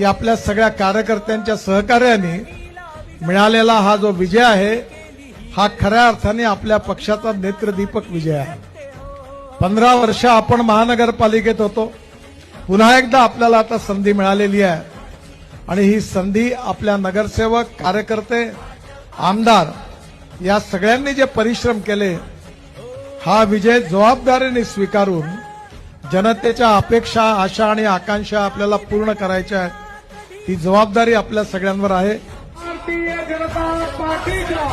की आपल्या सगळ्या कार्यकर्त्यांच्या सहकार्याने मिळालेला हा जो विजय आहे हा खऱ्या अर्थाने आपल्या पक्षाचा नेत्रदीपक विजय आहे. पंधरा वर्ष आपण महानगरपालिकेत होतो. पुन्हा एकदा आपल्याला आता संधी मिळालेली आहे. आणि ही संधी आपल्या नगरसेवक कार्यकर्ते आमदार या सगळ्यांनी जे परिश्रम केले हा विजय जबाबदारीने स्वीकारून जनतेच्या अपेक्षा आशा आणि आकांक्षा आपल्याला पूर्ण करायच्या आहेत. ही जबाबदारी आपल्या सगळ्यांवर आहे. भारतीय जनता पार्टीच्या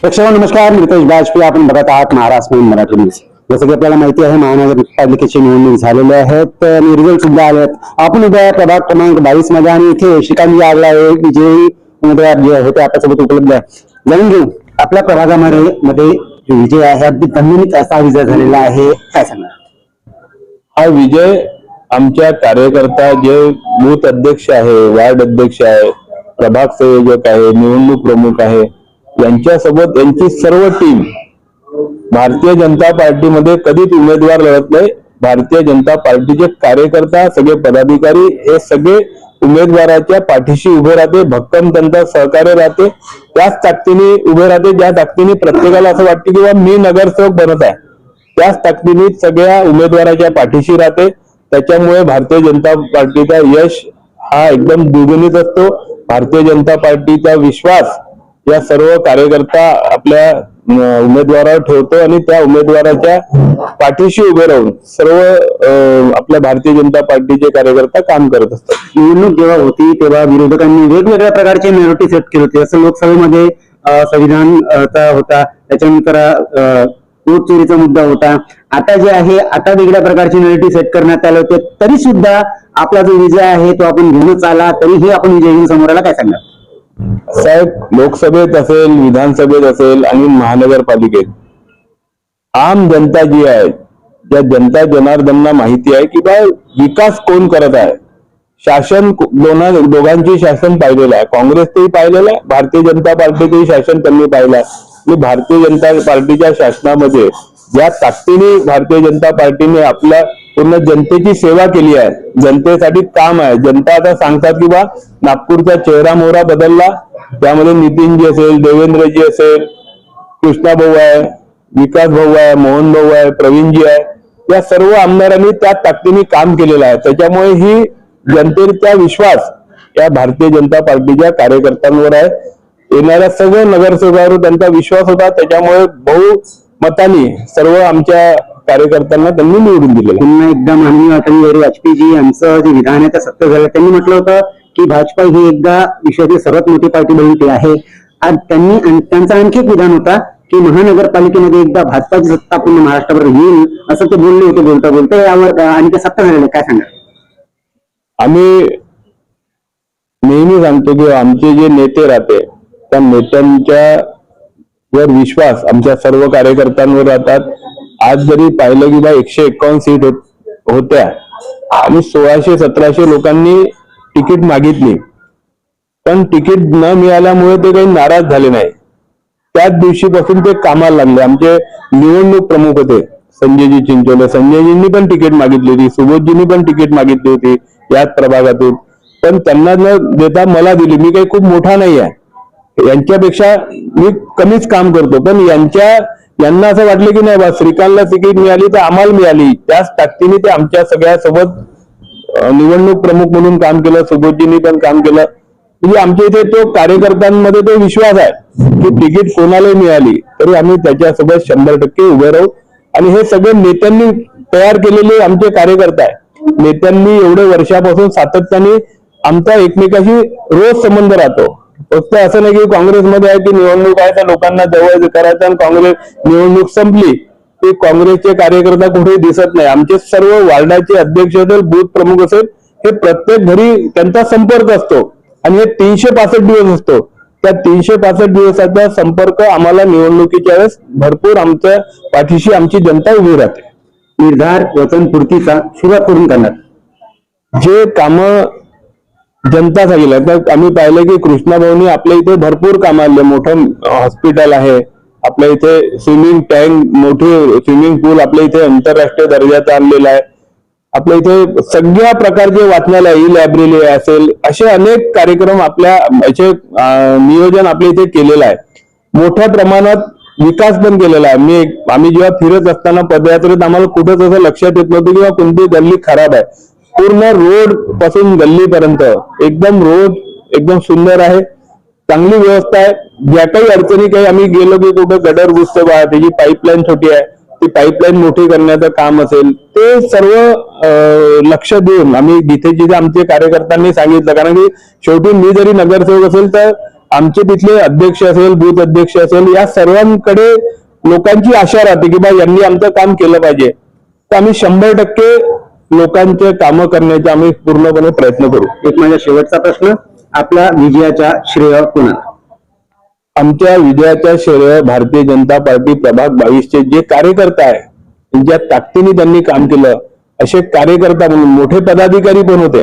प्रेक्षक नमस्कार. मी रितेश बाजपेयी. आपण बघत आहात महाराष्ट्र म्हणून मराठी न्यूज. जसं की आपल्याला माहिती आहे महानगरपालिकेची निवडणूक झालेली आहेत आणि रिझल्ट सुद्धा आले आहेत. आपण उद्या प्रभाग क्रमांक बावीसमध्ये आणि इथे श्रीकांत लागला आहे विजयी उमेदवार जे होते आपल्यासोबत उपलब्ध आहे. जाणून घेऊ. आपल्या प्रभागामध्ये मध्ये जो विजय आहे अगदी दणदणीत असा विजय झालेला आहे काय सांगणार? हा विजय आमच्या कार्यकर्ता जे बूथ अध्यक्ष आहे वार्ड अध्यक्ष आहे प्रभाग संयोजक आहे निवडणूक प्रमुख आहे यांच्यासोबत यांची सर्व टीम भारतीय जनता पार्टीमध्ये कधीच उमेदवार लढत नाही. भारतीय जनता पार्टीचे कार्यकर्ता सगळे पदाधिकारी हे सगळे उमेदवाराच्या पाठीशी उभे राहते भक्कम त्यांचा सहकार्य राहते. त्याच ताकदीने उभे राहते ज्या ताकदीने प्रत्येकाला असं वाटते की मी नगरसेवक बनत आहे. त्याच ताकदीने सगळ्या उमेदवाराच्या पाठीशी राहते. त्याच्यामुळे भारतीय जनता पार्टीचा यश हा एकदम द्विगुणित असतो. भारतीय जनता पार्टीचा विश्वास या सर्व कार्यकर्ता आपल्या उमेदवारावर ठेवतो आणि त्या उमेदवाराच्या पाठीशी उभे राहून सर्व अं, आपल्या भारतीय जनता पार्टीचे कार्यकर्ता काम करत असतात. निवडणूक जेव्हा होती तेव्हा विरोधकांनी वेगवेगळ्या प्रकारचे मेरिटी सेट केले होते. जसं लोकसभेमध्ये संविधान चा होता. त्याच्यानंतर अं, चोरीचा मुद्दा होता. आता जे आहे आता वेगळ्या प्रकारची नरेटिव्ह सेट करण्यात आले होते. तरी सुद्धा आपला जो विजय आहे तो आपण घेऊनच आला. तरीही आपण विजय घेऊन समोर आला. काय सांगणार साहेब लोकसभेत असेल विधानसभेत असेल आणि महानगरपालिकेत आम जनता जी आहे त्या जनता जनार्दनना माहिती आहे की बा विकास कोण करत आहे? शासन दोना दोघांची शासन पाहिलेलं आहे. काँग्रेसचंही पाहिलेलं आहे भारतीय जनता पार्टीचंही शासन त्यांनी पाहिलं आहे. आणि भारतीय जनता पार्टीच्या शासनामध्ये ज्या ताकदीने भारतीय जनता पार्टीने आपल्या पूर्ण जनतेची सेवा केली आहे. जनतेसाठी काम आहे. जनता आता सांगतात की बा नागपूरचा चेहरा मोहरा बदलला. त्यामध्ये नितीनजी असेल देवेंद्रजी असेल कृष्णा भाऊ आहे विकास भाऊ आहे मोहन भाऊ आहे प्रवीणजी आहे. या सर्व आमदारांनी त्या ताकदीने काम केलेलं आहे. त्याच्यामुळे ही जनतेचा विश्वास या भारतीय जनता पार्टीच्या कार्यकर्त्यांवर आहे. येणाऱ्या सर्व नगरसेवकावर त्यांचा विश्वास होता. त्याच्यामुळे बहुमताने सर्व आमच्या कार्यकर्त्यांना त्यांनी निवडून दिलेलं. पुन्हा एकदा माननीय अटल वाजपेयीजी यांचं जे विधान आहे ते सत्य झालं. त्यांनी म्हटलं होतं की भाजपा ही एकदा विश्वातील सर्वात मोठी पार्टी बनली आहे. आज त्यांनी त्यांचं आणखी एक विधान होता की महानगरपालिकेमध्ये एकदा भाजपाची सत्ता पूर्ण महाराष्ट्रावर येईल असं ते बोलले होते बोलता बोलता. यावर अं, आणि ते सत्ता झालेलं काय सांगा आम्ही नेहमी सांगतो की आमचे जे नेते राहते त्या नेत्यांच्या वर विश्वास आमच्या सर्व कार्यकर्त्यांवर राहतात. आज जरी पाहिलं की बा एकशे एकावन्न सीट होत्या आणि सोळाशे सतराशे लोकांनी तिकीट मागितली. पण तिकीट न मिळाल्यामुळे ते काही नाराज झाले नाही. त्याच दिवशीपासून ते कामाला लागले. आमचे निवडणूक प्रमुख होते संजयजी चिंचोले. संजयजींनी पण तिकीट मागितली होती सुबोधजींनी पण तिकीट मागितली होती याच प्रभागातून. पण त्यांना न देता मला दिली. मी काही खूप मोठा नाही आहे यांच्यापेक्षा मी कमीच काम करतो. पण यांच्या यांना असं वाटलं की नाही बा श्रीकांतला तिकीट मिळाली तर आम्हाला मिळाली. त्याच ताकदीने ते आमच्या सगळ्यासोबत निवडणूक प्रमुख म्हणून काम केलं सुबोधजींनी पण काम केलं. म्हणजे आमच्या इथे तो कार्यकर्त्यांमध्ये तो विश्वास आहे की तिकीट कोणालाही मिळाली तरी आम्ही त्याच्यासोबत शंभर टक्के उभे राहू. आणि हे सगळे नेत्यांनी तयार केलेले आमचे कार्यकर्ते आहे नेत्यांनी एवढे वर्षापासून सातत्याने आमचा एकमेकाशी रोज संबंध राहतो. फक्त असं नाही की काँग्रेसमध्ये आहे की निवडणूक आहे तर लोकांना जवळ करायचं आणि काँग्रेस निवडणूक संपली की काँग्रेसचे कार्यकर्ता कुठेही दिसत नाही. आमचे सर्व वार्डाचे अध्यक्ष असेल बूथ प्रमुख असेल हे प्रत्येक घरी त्यांचा संपर्क असतो. आणि हे तीनशे पासष्ट दिवस असतो. त्या तीनशे पासष्ट दिवसाचा संपर्क आम्हाला निवडणुकीच्या वेळेस भरपूर आमच्या पाठीशी आमची जनता उभी राहते. निर्धार वचन पूर्तीचा सुरुवात करून करणार. जे काम जनता सांगितलं. तर आम्ही पाहिलं की कृष्णा भाऊनी आपल्या इथे भरपूर काम आणले. मोठं हॉस्पिटल आहे. आपल्या इथे स्विमिंग टँक मोठी स्विमिंग पूल आपल्या इथे आंतरराष्ट्रीय दर्जाचा आणलेला आहे. आपल्या इथे सगळ्या प्रकारचे वाचनालय ई लायब्ररी असेल असे अनेक कार्यक्रम आपल्या याचे नियोजन आपल्या इथे केलेलं आहे. मोठ्या प्रमाणात विकास पण केलेला आहे. मी आम्ही जेव्हा फिरत असताना पदयात्रेत आम्हाला कुठंच असं लक्षात येत नव्हतं किंवा कोणती गल्ली खराब आहे. पूर्ण रोडपासून गल्लीपर्यंत. एकदम रोड एकदम सुंदर आहे. चांगली व्यवस्था आहे. ज्या काही अडचणी काही आम्ही गेलो की कुठं गडर घुसतो बा त्याची पाईपलाईन छोटी आहे. ती पाईपलाईन मोठी करण्याचं काम असेल. ते सर्व लक्ष देऊन आम्ही जिथे जिथे आमचे कार्यकर्त्यांनी सांगितलं. कारण की शेवटी मी जरी नगरसेवक असेल तर आमचे तिथले अध्यक्ष असेल बूथ अध्यक्ष असेल या सर्वांकडे लोकांची आशा राहते की बा यांनी आमचं काम केलं पाहिजे. तर आम्ही शंभर टक्के लोकांचे कामं करण्याचे आम्ही पूर्णपणे प्रयत्न करू. एक माझा शेवटचा प्रश्न आपल्या विजयाच्या श्रेय कोणाला? आमच्या विजयाच्या श्रेय भारतीय जनता पार्टी प्रभाग बावीसचे जे कार्यकर्ता आहे ज्या ताकदीने त्यांनी काम केलं असे कार्यकर्ता म्हणून मोठे पदाधिकारी पण होते.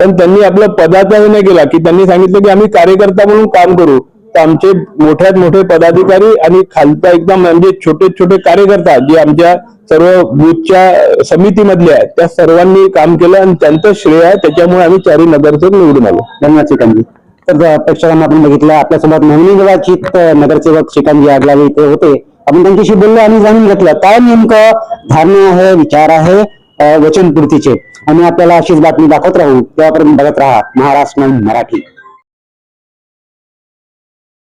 पण त्यांनी आपलं पदाचा हे नाही केला की त्यांनी सांगितलं की आम्ही कार्यकर्ता म्हणून काम करू. तर आमचे मोठ्यात मोठे पदाधिकारी आणि खालचा एकदम म्हणजे छोटे छोटे कार्यकर्ता जे आमच्या सर्व बूथच्या समितीमधले आहेत त्या सर्वांनी काम केलं आणि त्यांचं श्रेय आहे त्याच्यामुळे आम्ही चारी नगरसेवक निवडून आलो. धन्यवाद श्रीकांतजी. तर प्रेक्षकांना आपण बघितलं आपल्यासोबत नवनिर्वाचित नगरसेवक श्रीकांतजी आडलावे इथे होते. आपण त्यांच्याशी बोललो आणि जाणून घेतलं काय नेमकं धारणा आहे विचार आहे वचनपूर्तीचे. आणि आपल्याला अशीच बातमी दाखवत राहू. तेव्हापर्यंत बघत राहा महाराष्ट्र मराठी.